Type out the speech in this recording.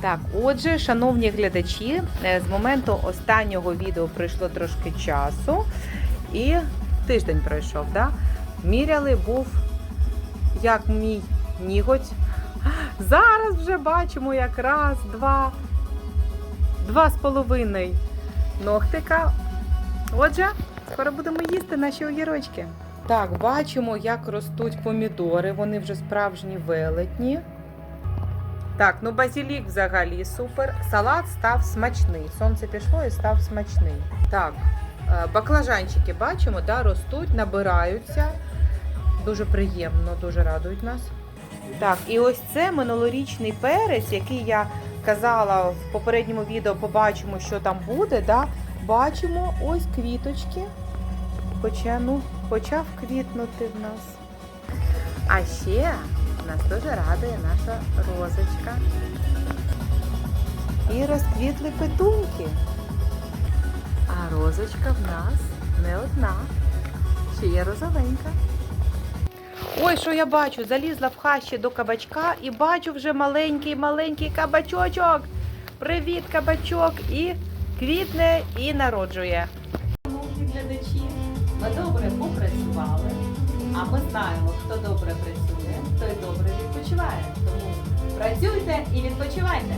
Так, отже, шановні глядачі, е, з моменту останнього відео пройшло трошки часу, і тиждень пройшов, да? Міряли був як мій ніготь. Зараз вже бачимо якраз два, два з половиною ногтика. Отже, скоро будемо їсти наші огірочки. Так, бачимо, як ростуть помідори. Вони вже справжні велетні. Так, ну базилік взагалі супер. Салат став смачний. Сонце пішло і став смачний. Так, е, баклажанчики бачимо, да, ростуть, набираються. Дуже приємно, дуже радують нас. Так, і ось це минулорічний перець, який я казала в попередньому відео, побачимо, що там буде. Да? Бачимо ось квіточки. Почав, ну, почав квітнути в нас. А ще нас дуже радує наша розочка. І розквітли петунки. А розочка в нас не одна. Ще є розовенька. Ой, що я бачу? Залізла в хащі до кабачка і бачу вже маленький-маленький кабачочок. Привіт, кабачок! І квітне і народжує. Глядачі, ми добре попрацювали, а ми знаємо, хто добре працює, відпочиває. Тому працюйте і відпочивайте.